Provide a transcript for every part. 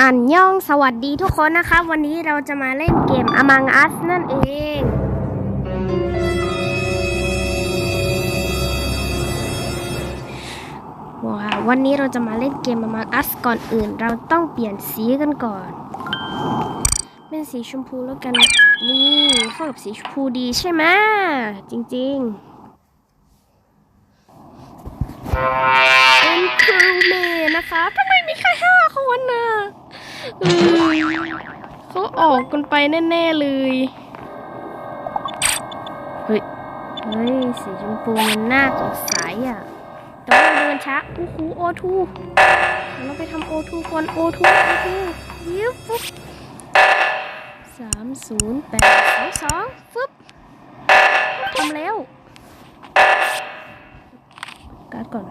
อ่านย่องสวัสดีทุกคนนะครับวันนี้เราจะมาเล่นเกม Among Us นั่นเอง ว้าววันนี้เราจะมาเล่นเกม Among Us ก่อนอื่น เราต้องเปลี่ยนสีกันก่อน เป็นสีชมพูแล้วกัน นี่เข้ากับสีชมพูดีใช่ไหมจริงๆเป็นครูเมย์นะคะทำไมมีแค่ห้าคนน่ะ เขาออกกันไปแน่ ๆ เลย เฮ้ย เฮ้ย สีชมพูมันน่าสงสัยอะต้องเดินช้าโอ้โหโอทูเราไปทำโอทูก่อนโอทูโอทูยิบฟุ๊บสามศูนย์แปดสองสองฟึบทำแล้ว การ์ดก่อน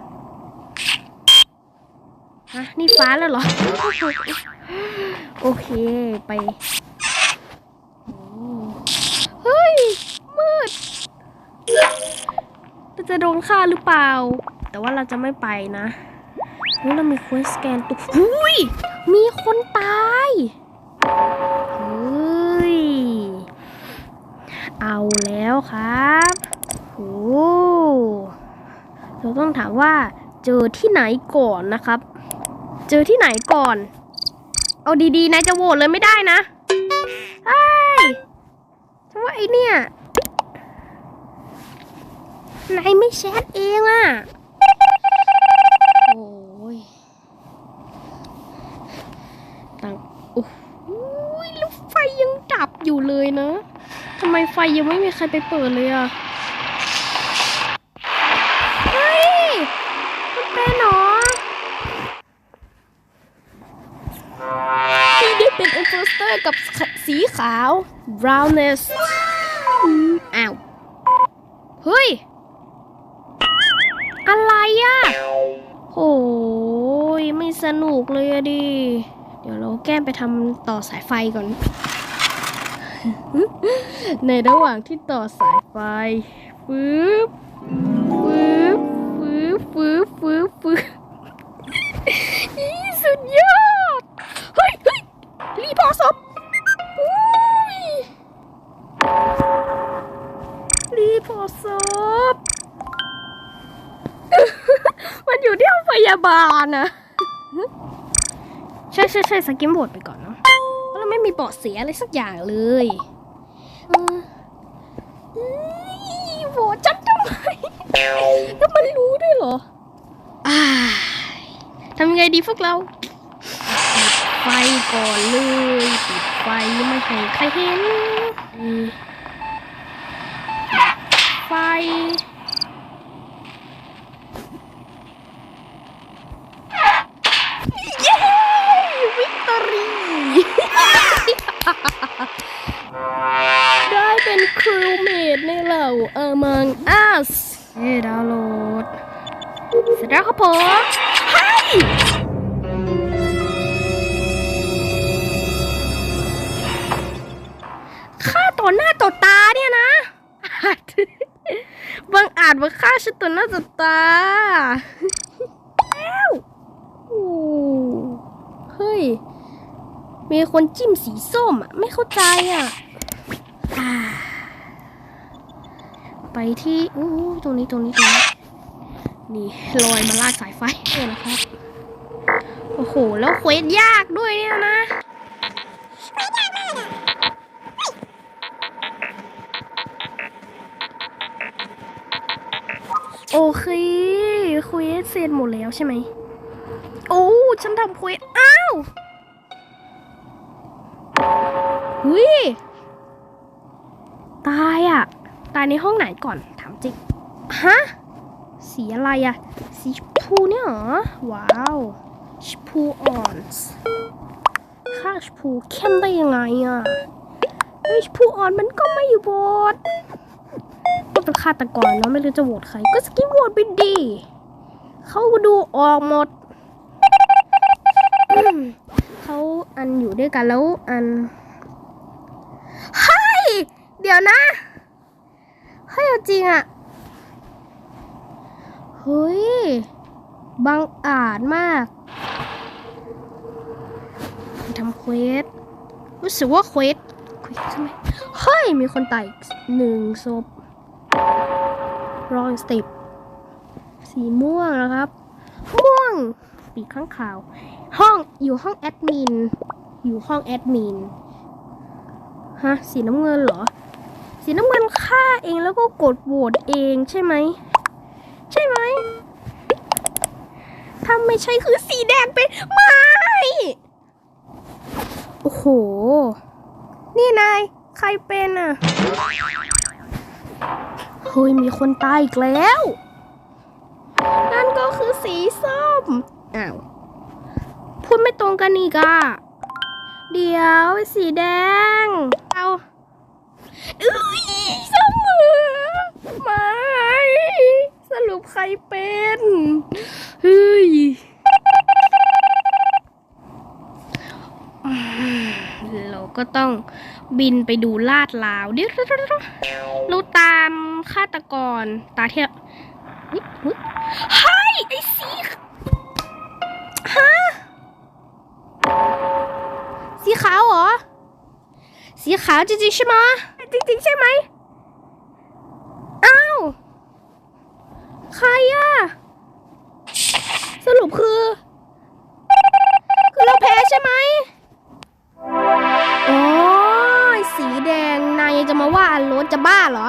ฮะ นี่ฟ้าแล้วเหรอ โอเคไป เฮ้ย มืดเราจะโดนฆ่าหรือเปล่า แต่ว่าเราจะไม่ไปนะเฮ้ยเรามีควสแกนตุกหุยมีคนตาย เฮ้ย เอาแล้วครับโอ้เราต้องถามว่าเจอที่ไหนก่อนนะครับ เจอที่ไหนก่อน เอาดีๆนะจะโหวตเลยไม่ได้นะไอ้ฉันว่าไอเนี่ยนายไม่แชทเองอะโอ้ยตังโอ้โหแล้วไฟยังดับอยู่เลยนะทำไมไฟยังไม่มีใครไปเปิดเลยอะ กับสีขาว brownness อืมอ้าว เฮ้ย อะไรอะโอ้ยไม่สนุกเลยอะดิ เดี๋ยวเราแก้มไปทำต่อสายไฟก่อน ในระหว่างที่ต่อสายไฟปึ๊บปึ๊บปึ๊บปึ๊บปึ๊บปึ๊บอีสุดยอด เฮ้ยเฮ้ยรีพอร์ตศพ ยู่ที่ห้องพยาบาลนะใช่ใช่ใช่สกิมบทไปก่อนเนาะเพราะเราไม่มีเบาะเสียอะไรสักอย่างเลยเออเอ้ยโหวตฉันทำไมแล้วมันรู้ด้วยเหรออ่าทำยังไงดีพวกเราปิดไฟก่อนเลยปิดไฟไม่ให้ใครเห็น ครูเมดในเหล่า Among Us เฮ้ดาวน์โหลดเสร็จแล้วครับผมเฮ้ยฆ่าต่อหน้าต่อตาเนี่ยนะอาจบางอาจมาฆ่าฉันต่อหน้าต่อตาแล้วโอ้เฮ้ย มีคนจิ้มสีส้มอะ ไม่เข้าใจอะอ่า ไปที่อู้ตรงนี้ตรงนี้ตรงนี้นี่ลอยมาลากสายไฟเนี่ยนะครับโอ้โหแล้วเควสยากด้วยเนี่ยนะโอเคเควสเสร็จหมดแล้วใช่ไหมโอ้ฉันทำเควสอ้าวหุยตาย ตายในห้องไหนก่อนถามจริงฮะสีอะไรอะสีชมพูเนี่ยเหรอ ว้าวชมพูอ่อนค่าชมพูเข้มได้ยังไงอะเฮ้ยชมพูอ่อนมันก็ไม่อยู่บทก็เป็นฆาตกรเนาะไม่รู้จะโหวตใคร ก็สกิปโหวตไปดีเขาดูออกหมดอืมเขาอันอยู่ด้วยกันแล้วอันเฮ้ยเดี๋ยวนะ เฮ้ยอาจริงอะเฮ้ยบังอาจมากทำเควสรู้สึกว่าเควสเควสใช่ไหมเฮ้ย มีคนตายหนึ่งศพรองสติปสีม่วงนะครับ ม่วง ปีกข้างขาว ห้องอยู่ห้องแอดมิน อยู่ห้องแอดมิน ฮะ สีน้ำเงินเหรอ สีน้ำเงินฆ่าเองแล้วก็กดโหวตเองใช่ไหม ใช่ไหมถ้าไม่ใช่คือสีแดงเป็นไม่โอ้โห นี่นาย ใครเป็นอะ เฮ้ย มีคนตายอีกแล้ว นั่นก็คือสีส้ม อ้าว พูดไม่ตรงกันอีกอะ เดี๋ยวสีแดง เอาเอ้ยเสมอไม่ สรุปใคร เป็นเฮ้ยเราก็ต้องบินไปดูลาดลาวเดี๋ยวเราตามฆาตกรตาเทียบเฮ้ยเฮ้ยเฮ้ไอ้สีฮะสีขาวเหรอสีขาวจริงๆใช่ไหมจริงๆใช่ไหมอ้าว ใครอะสรุปคือ คือเราแพ้ใช่ไหมโอ้ยสีแดงนายจะมาว่าอันโรสจะบ้าเหรอ